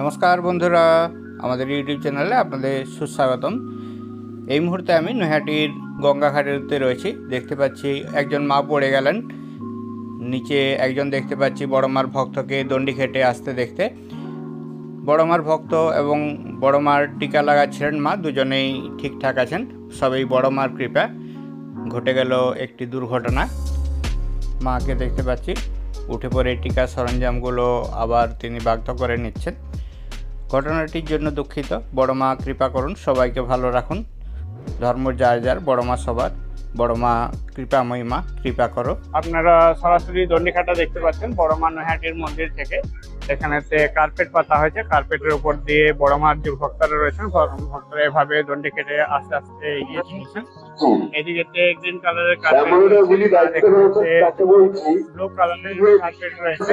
নমস্কার বন্ধুরা, আমাদের ইউটিউব চ্যানেলে আপনাদের সুস্বাগতম। এই মুহূর্তে আমি নৈহাটির গঙ্গাঘাটেতে রয়েছি। দেখতে পাচ্ছি একজন মা পড়ে গেলেন। নিচে একজন দেখতে পাচ্ছি বড় মার ভক্তকে দণ্ডি খেটে আসতে দেখতে। বড় মার ভক্ত এবং বড় মার টিকা লাগাচ্ছিলেন মা, দুজনেই ঠিকঠাক আছেন। সবই বড় মার কৃপা। ঘটে গেল একটি দুর্ঘটনা। মাকে দেখতে পাচ্ছি। উঠে পড়ে টিকা সরঞ্জামগুলো আবার তিনি বাধ্য করে নিচ্ছেন। ঘটনাটির জন্য দুঃখিত। বড় মা কৃপা করুন সবাইকে ভালো রাখুন। ধর্ম যার যার বড় মা সবার। বড় মা কৃপাময়ী মা কৃপা করো। আপনারা সরাসরি দণ্ডিখাটা দেখতে পাচ্ছেন বড় মা নৈহাটির মন্দির থেকে। এখানেতে কার্পেট পাতা হয়েছে কার্পেটের উপর দিয়ে বড় মার যে ভক্তরা রয়েছেন ভক্তরা এভাবে দণ্ডি কেটে আস্তে আস্তে এগিয়ে চলছেন। এদিকে গ্রিন কালারের কার্পেট ব্লু কালারের কার্পেট রয়েছে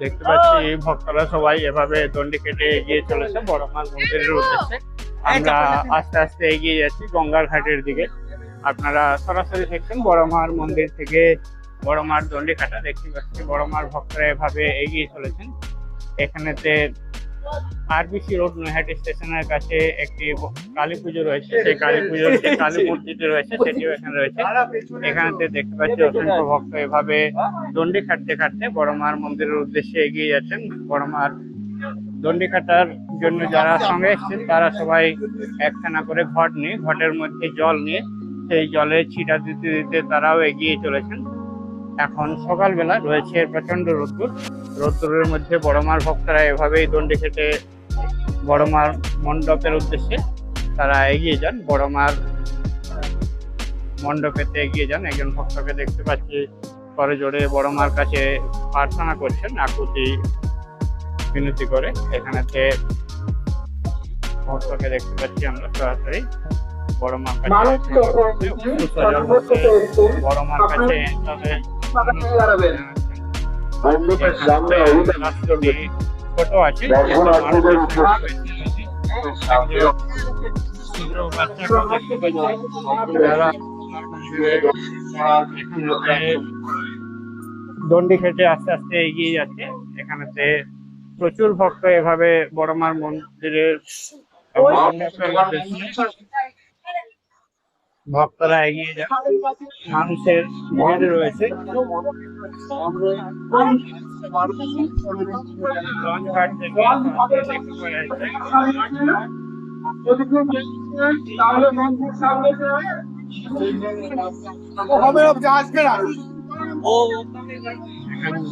দেখতে পাচ্ছি ভক্তরা সবাই এভাবে দণ্ডি কেটে এগিয়ে চলেছে, বড় মার মন্দিরের উদ্দেশ্যে। আমরা আস্তে আস্তে এগিয়ে যাচ্ছি গঙ্গার ঘাটের দিকে। আপনারা সরাসরি দেখছেন বড় মার মন্দির থেকে বড় মার দণ্ডি কাটা। দেখতে পাচ্ছি বড় মার ভক্তরা এভাবে এগিয়ে চলেছেন। এখানেতে আরবিসি রোড নৈহাটি স্টেশনের কাছে একটি কালী পুজো রয়েছে, সেই কালী পুজোর যে কালী মূর্তিটি রয়েছে, সেটিও এখানে রয়েছে। এখানেতে দেখতে পাচ্ছি অসংখ্য ভক্ত এভাবে দণ্ডি খাটতে খাটতে বড় মার মন্দিরের উদ্দেশ্যে এগিয়ে যাচ্ছেন। বড় মার দণ্ডি খাটার জন্য যারা সঙ্গে এসেছেন, তারা সবাই একখানা করে ঘট নিয়ে, ঘটের মধ্যে জল নিয়ে, সেই জলে ছিটা দিতে দিতে তারাও এগিয়ে চলেছেন। এখন সকালবেলা রয়েছে প্রচণ্ড রোদ্দুর। রোদ্দুরের মধ্যে বড় মার ভক্তরা এভাবেই দণ্ডি খেটে বড় মার মণ্ডপের উদ্দেশ্যে তারা এগিয়ে যান। বড় মার মণ্ডপেতে এগিয়ে যান। একজন ভক্তকে দেখতে পাচ্ছি পরে জোরে বড় মার কাছে প্রার্থনা করছেন আকুতি বিনতি করে। এখানেতে ভক্তকে দেখতে পাচ্ছি আমরা সরাসরি। বড় মার কাছে। বড় মার কাছে তবে ছোট আছে দণ্ডি খেটে আস্তে আস্তে এগিয়ে যাচ্ছে। এখানেতে প্রচুর ভক্ত এভাবে বড় মার মন্দিরের ভক্তরা এগিয়ে যায় মানুষের ভিড় রয়েছে।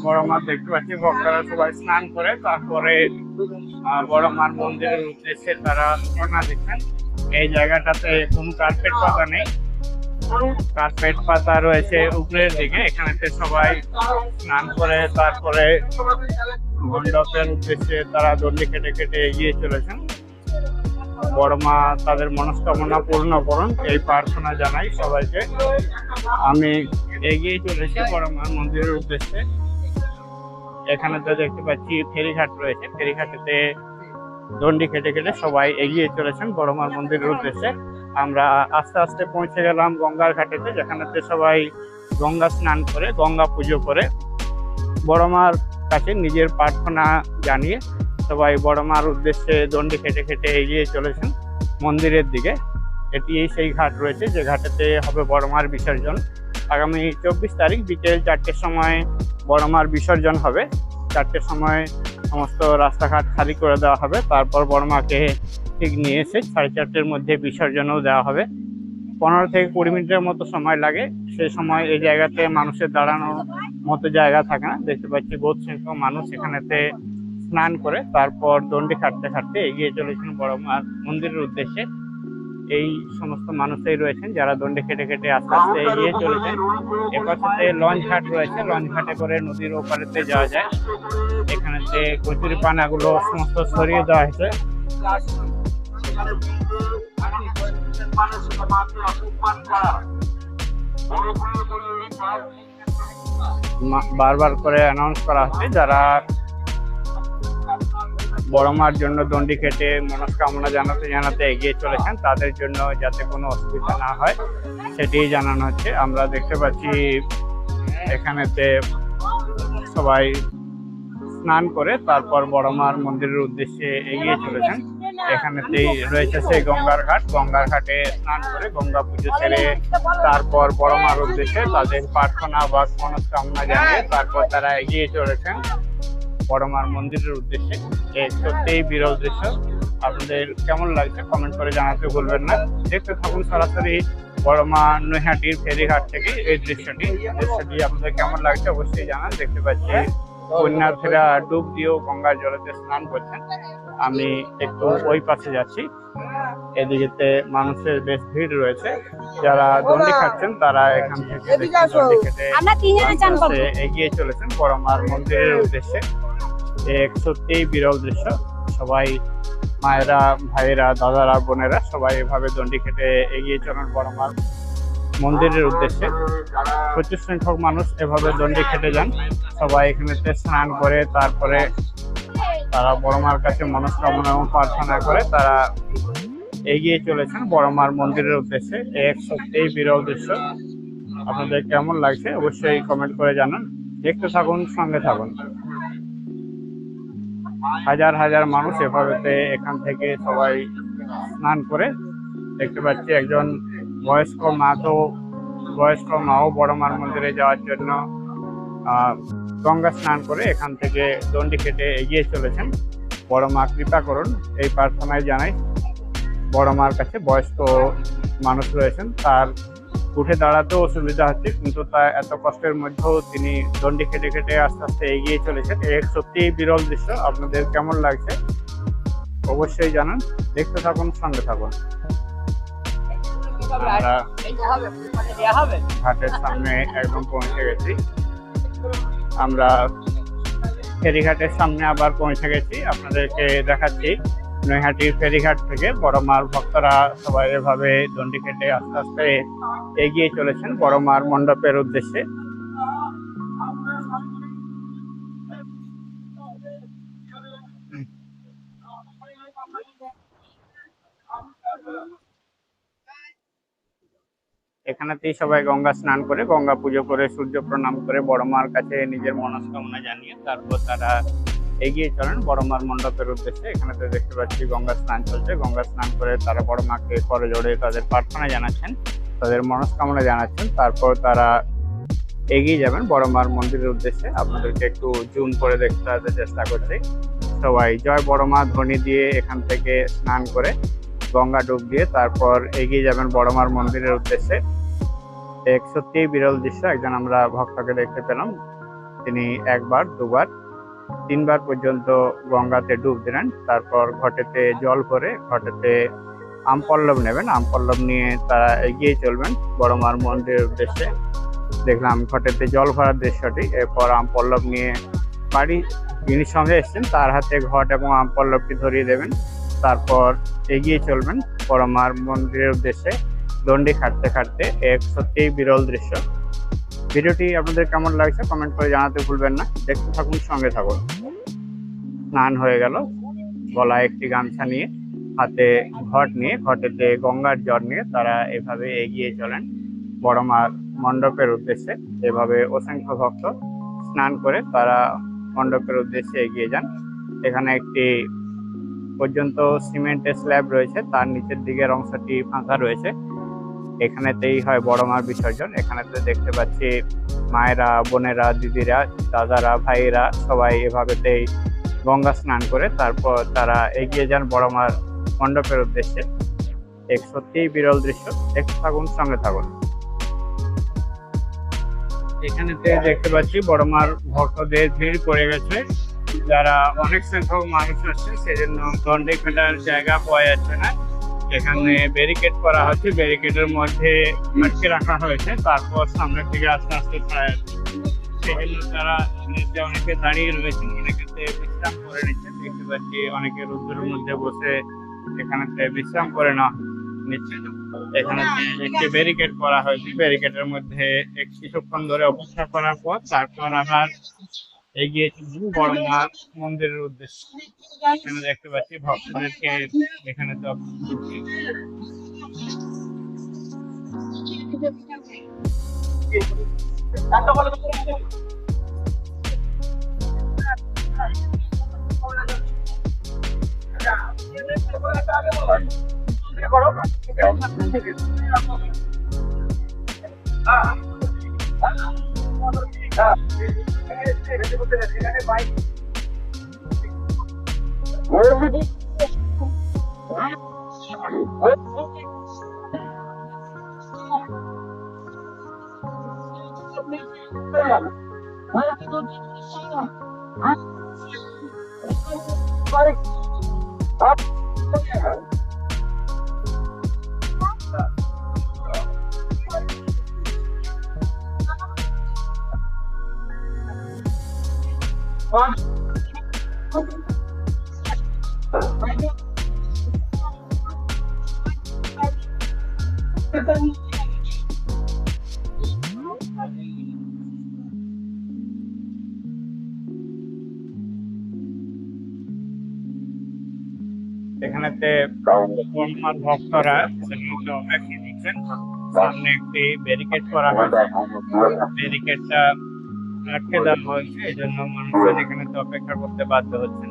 বড় দেখতে পাচ্ছি। সবাই স্নান করে, তারপরে বড় মার মন্দিরের উদ্দেশ্যে তারা রওনা দিচ্ছেন। এই জায়গাটাতে কোনো কার্পেট পাতা নেই। কার্পেট পাতা রয়েছে উপরের দিকে, এখানেতে সবাই স্নান করে, তারপরে মণ্ডপের উদ্দেশ্যে তারা দণ্ডি কেটে কেটে এগিয়ে চলেছেন। বড় মা তাদের মনস্কামনা পূর্ণ করুন, এই প্রার্থনা জানাই সবাইকে। আমি এগিয়ে চলেছি বড় মার মন্দিরের উদ্দেশ্যে। এখানে তো দেখতে পাচ্ছি ফেরিঘাট রয়েছে, ফেরিঘাটেতে দণ্ডি খেটে খেটে সবাই এগিয়ে চলেছেন বড় মার মন্দিরের উদ্দেশ্যে। আমরা আস্তে আস্তে পৌঁছে গেলাম গঙ্গার ঘাটেতে যেখানেতে সবাই গঙ্গা স্নান করে, গঙ্গা পুজো করে বড় মার কাছে নিজের প্রার্থনা জানিয়ে সবাই বড় মার উদ্দেশ্যে দণ্ডি খেটে খেটে এগিয়ে চলেছেন মন্দিরের দিকে। এটি সেই ঘাট রয়েছে, যে ঘাটেতে হবে বড় মার বিসর্জন। আগামী চব্বিশ তারিখ বিকেল চারটের সময় বড় মার বিসর্জন হবে। চারটের সময় সমস্ত রাস্তাঘাট খালি করে দেওয়া হবে। তারপর বড় মাকে ঠিক নিয়ে এসে সাড়ে চারটের মধ্যে বিসর্জনও দেওয়া হবে। পনেরো থেকে কুড়ি মিনিটের মতো সময় লাগে। সেই সময় এই জায়গাতে মানুষের দাঁড়ানোর মতো জায়গা থাকে না। দেখতে পাচ্ছি বহু সংখ্যক মানুষ এখানেতে স্নান করে তারপর দণ্ডি খাটতে খাটতে এগিয়ে চলেছেন বড় মন্দিরের উদ্দেশ্যে। এই সমস্ত মানুষই রয়েছেন যারা দণ্ডে খেটে খেটে আস্তে আস্তে এগিয়ে চলেছেন। এপাশে লঞ্চ ঘাট রয়েছে। লঞ্চ ঘাটে করে নদীর ওপারেতে যাওয়া যায়। এখানেতে কচুরি পানাগুলো সমস্ত সরিয়ে দেওয়া হয়েছে। বারবার করে অ্যানাউন্স করা হচ্ছে যারা বড় মার জন্য দণ্ডি কেটে মনস্কামনা জানাতে জানাতে এগিয়ে চলেছেন, তাদের জন্য যাতে কোনো অসুবিধা না হয় সেটি জানানো হচ্ছে। আমরা দেখতে পাচ্ছি এখানেতে সবাই স্নান করে তারপর বড় মার মন্দিরের উদ্দেশ্যে এগিয়ে চলেছেন। এখানেতেই রয়েছে সেই গঙ্গার ঘাট। গঙ্গার ঘাটে স্নান করে গঙ্গা পুজো ছেড়ে তারপর বড় মার উদ্দেশ্যে তাদের প্রার্থনা বা মনস্কামনা জানিয়ে তারপর তারা এগিয়ে চলেছেন। বড় মার মন্দিরের উদ্দেশ্যে। এই সত্যিই বিরল দৃশ্য। আপনাদের কেমন লাগছে কমেন্ট করে জানাতে ভুলবেন না। দেখতে থাকুন সরাসরি বড় মা নৈহাটির ফেরিঘাট থেকে এই দৃশ্যটি। দৃশ্যটি আপনাদের কেমন লাগছে অবশ্যই জানান। দেখতে পাচ্ছি পুণ্যার্থীরা ডুব দিয়েও গঙ্গার জলেতে স্নান করছেন। আমি একটু ওই পাশে যাচ্ছি। এদিকেতে মানুষের বেশ ভিড় রয়েছে। যারা দণ্ডি খাচ্ছেন তারা এখান থেকে দণ্ডি খেতে এগিয়ে চলেছেন। বড় মার মন্দিরের উদ্দেশ্যে এক সত্যিই বিরল দৃশ্য। সবাই মায়েরা ভাইয়েরা দাদারা বোনেরা সবাই এভাবে দণ্ডি খেটে এগিয়ে চলেন। বড় মার মন্দিরের উদ্দেশ্যে। প্রচুর সংখ্যক মানুষ এভাবে দণ্ডি খেটে যান। সবাই এখানেতে স্নান করে, তারপরে তারা বড় মার কাছে মনস্কামনা এবং প্রার্থনা করে, তারা এগিয়ে চলেছেন বড় মার মন্দিরের উদ্দেশ্যে। এক সত্যিই বিরল দৃশ্য। আপনাদের কেমন লাগছে অবশ্যই কমেন্ট করে জানান। দেখতে থাকুন, সঙ্গে থাকুন। হাজার হাজার মানুষ এভাবেতে এখান থেকে সবাই স্নান করে দেখতে পাচ্ছি একজন বয়স্ক মা তো বয়স্ক মাও বড় মার মন্দিরে যাওয়ার জন্য গঙ্গা স্নান করে এখান থেকে দণ্ডি কেটে এগিয়ে চলেছেন। বড় মা কৃপা করুন, এই প্রার্থনায় জানাই বড় মার কাছে বয়স্ক মানুষ রয়েছেন, তার উঠে দাঁড়াতেও অসুবিধা হচ্ছে, কিন্তু তা এত কষ্টের মধ্যেও তিনি দণ্ডি কেটে কেটে আস্তে আস্তে এগিয়ে চলেছেন। এক সত্যিই বিরল দৃশ্য, আপনাদের কেমন লাগছে অবশ্যই জানান। দেখতে থাকুন, সঙ্গে থাকুন। আমরা ঘাটের সামনে একদম পৌঁছে গেছি। আমরা ফেরিঘাটের সামনে আবার পৌঁছে গেছি। আপনাদেরকে দেখাচ্ছি নৈহাটির ফেরিঘাট থেকে। বড় মার ভক্তরা সবাই এভাবে দণ্ডি কেটে আস্তে আস্তে এগিয়ে চলেছেন বড় মার মণ্ডপের উদ্দেশ্যে। এখানেতেই সবাই গঙ্গা স্নান করে, গঙ্গা পুজো করে, সূর্য প্রণাম করে, বড় মার কাছে নিজের মনস্কামনা জানিয়ে তারপর তারা এগিয়ে চলেন বড় মার মণ্ডপের উদ্দেশ্যে। এখানেতে দেখতে পাচ্ছি গঙ্গা স্নান চলছে। গঙ্গা স্নান করে তারা বড় মাকে করে জোড়ে তাদের প্রার্থনা জানাচ্ছেন, তাদের মনস্কামনা জানাচ্ছেন। তারপর তারা এগিয়ে যাবেন বড় মার মন্দিরের উদ্দেশ্যে। আপনাদেরকে একটু জুম করে দেখতে চেষ্টা করছি। সবাই জয় বড় মা, ধ্বনি দিয়ে এখান থেকে স্নান করে গঙ্গা ডুব দিয়ে তারপর এগিয়ে যাবেন বড় মার মন্দিরের উদ্দেশ্যে। এক সত্যিই বিরল দৃশ্য, একজন আমরা ভক্তকে দেখতে পেলাম। তিনি একবার, দুবার, তিনবার পর্যন্ত গঙ্গাতে ডুব দিলেন। তারপর ঘটেতে জল ভরে, ঘটেতে আমপল্লব নেবেন। আমপল্লব নিয়ে তারা এগিয়ে চলবেন বড় মার মন্দিরের উদ্দেশ্যে। দেখলাম ঘটেতে জল ভরার দৃশ্যটি। এরপর আমপল্লব নিয়ে বাড়ি, যিনি সঙ্গে এসেছেন, তার হাতে ঘট এবং আমপল্লবটি ধরিয়ে দেবেন। তারপর এগিয়ে চলবেন বড় মার মন্দিরের উদ্দেশ্যে দণ্ডি খাটতে খাটতে এক সত্যিই বিরল দৃশ্য। ভিডিওটি আপনাদের কেমন লাগছে কমেন্ট করে জানাতে ভুলবেন না। দেখতে থাকুন, সঙ্গে থাকুন। স্নান হয়ে গেল। গলায় একটি গামছা নিয়ে, হাতে ঘট নিয়ে ঘটেতে গঙ্গার জল নিয়ে তারা এভাবে এগিয়ে চলেন বড় মার মণ্ডপের উদ্দেশ্যে। এভাবে অসংখ্য ভক্ত স্নান করে তারা মণ্ডপের উদ্দেশ্যে এগিয়ে যান। এখানে একটি পর্যন্ত সিমেন্টের স্ল্যাব রয়েছে, তার নিচের দিকের অংশটি ফাঁকা রয়েছে। এখানেতেই হয় বড় মার বিসর্জন, এখানেতে দেখতে পাচ্ছি মায়েরা, বোনেরা, দিদিরা, দাদারা, ভাইয়েরা সবাই এভাবেতেই গঙ্গা স্নান করে, তারপর তারা এগিয়ে যান বড় মার মণ্ডপের উদ্দেশ্যে। এক সত্যিই বিরল দৃশ্য এক থাকুন, সঙ্গে থাকুন। এখানেতে দেখতে পাচ্ছি বড় মার ভক্তদের ভিড় পড়ে গেছে। যারা অনেক সংখ্যক মানুষ আসছে সেজন্য দণ্ডে খেলার জায়গা পাওয়া যাচ্ছে না। এখানে ব্যারিকেড করা হচ্ছে ব্যারিকেডের মধ্যে আটকে রাখা হয়েছে, তারপর সামনে থেকে আস্তে আস্তে ছাড়া যাচ্ছে সেজন্য তারা নিচে অনেকে দাঁড়িয়ে রয়েছেন অনেকেতে বিশ্রাম করে নিচ্ছে দেখতে পাচ্ছি অনেকে রোদ্রের মধ্যে বসে এখানে বিশ্রাম করে না নিচ্ছে এখানে একটি ব্যারিকেড করা হয়েছে। ব্যারিকেডের মধ্যে এক কিছুক্ষণ ধরে অপেক্ষা করার পর তারপর আবার এগিয়ে বড়নাথ মন্দিরের উদ্দেশ্যে। এখানে দেখতে পাচ্ছি ভক্তদেরকে এখানে দর্শন করতে করো Where did he তো এখানেতে বর্মার ভক্তরা অপেক্ষা দিচ্ছেন সামনে একটি ব্যারিকেড করা হয়েছে। ব্যারিকেডটা আটকে দেওয়া হয়েছে এই জন্য মানুষজন এখানে অপেক্ষা করতে বাধ্য হচ্ছেন।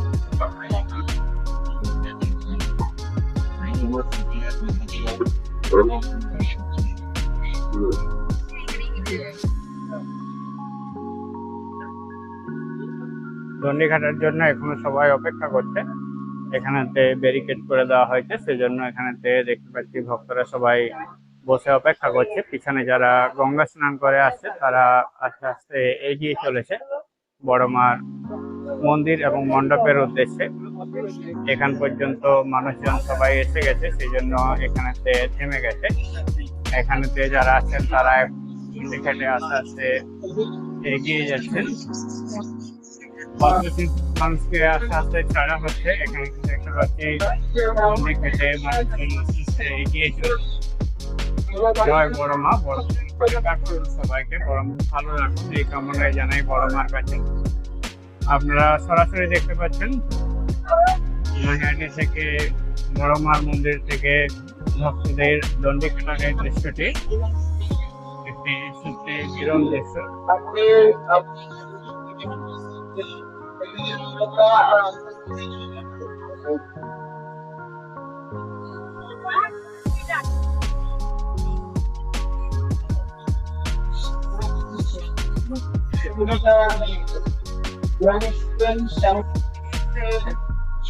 দণ্ডিঘাটের জন্য এখনও সবাই অপেক্ষা করছে। এখানেতে ব্যারিকেড করে দেওয়া হয়েছে, সেজন্য এখানেতে দেখতে পাচ্ছি ভক্তরা সবাই বসে অপেক্ষা করছে। পিছনে যারা গঙ্গা স্নান করে আসছে, তারা আস্তে আস্তে এগিয়ে চলেছে। বড় মার মন্দির এবং মণ্ডপের উদ্দেশ্যে। এখান পর্যন্ত মানুষজন সবাই এসে গেছে সেই জন্য এখানেতে থেমে গেছে। এখানেতে যারা আছেন, তারা এখানে আস্তে আস্তে এগিয়ে যাচ্ছেন। আস্তে আস্তে ছাড়া হচ্ছে। এখানে দেখতে পাচ্ছি মানুষজন এগিয়ে চলছে বড় মা, বড় ভালো কাছে। আপনারা সরাসরি দেখতে পাচ্ছেন নৈহাটি থেকে বড় মার মন্দির থেকে ভক্তদের দণ্ডি কাটারের দৃশ্যটি একটি সত্যি বিরল দৃশ্য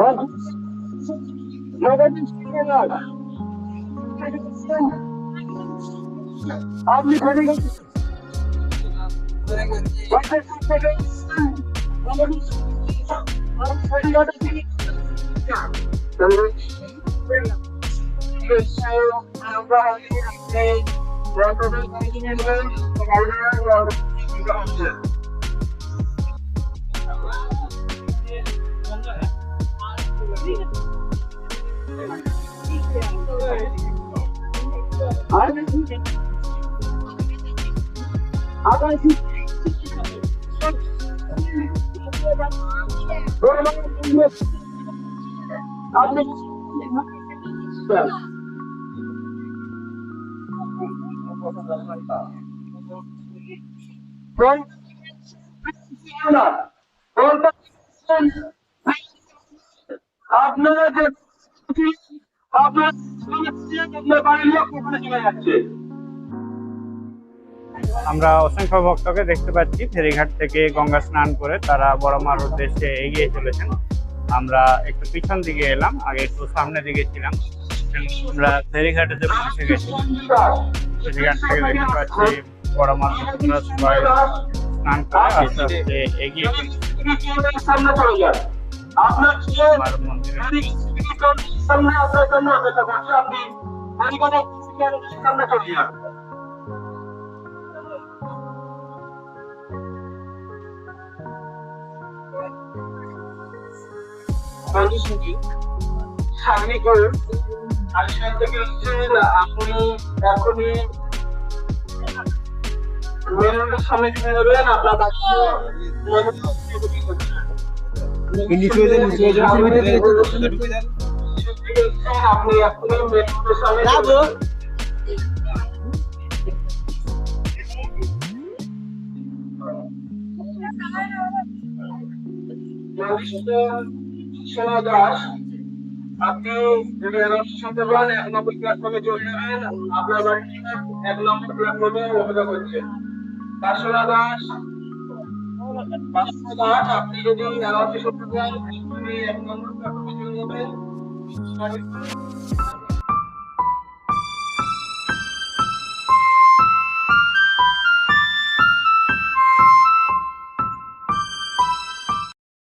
brothers. How they to treating us? I'm treating us? What they been treating us? How we treating us? The rich, the soul, and the holy of the day, representing in the order to the kingdom. আপনি ফেলে গেছেন আপনি আপনারা যে আপনার আপনার বাড়ির লোক ওখানে চলে যাচ্ছে। আমরা অসংখ্য ভক্তকে দেখতে পাচ্ছি ফেরিঘাট থেকে গঙ্গা স্নান করে তারা বড় মার উদ্দেশ্যে এগিয়ে চলেছেন। আমরা একটু পিছন দিকে এলাম আগে একটু সামনের দিকে ছিলাম। আমরা ফেরিঘাটেতে পৌঁছে গেছি ফেরিঘাট থেকে দেখতে পাচ্ছি বড় মাছ ভক্তরা সবাই স্নান করে আস্তে আস্তে এগিয়ে সামনে চলে আপনার ছেলে আমার মন্দিরে সামনে আপনার জন্য অপেক্ষা করছে আপনি সামনে চলে যান। সামনে করুন আর সেখান থেকে হচ্ছে আপনি এখনই মেন সামনে চলে যাবেন আপনার বাকি আপনি। সোনা যদি এনআরসি শুনতে পান এক নম্বর প্ল্যাটফর্মে চলে যাবেন আপনার বাড়ি এক নম্বর প্ল্যাটফর্মে অপেক্ষা করছে দাস বাসনা দাস আপনি যদি এনআরসি এক নম্বর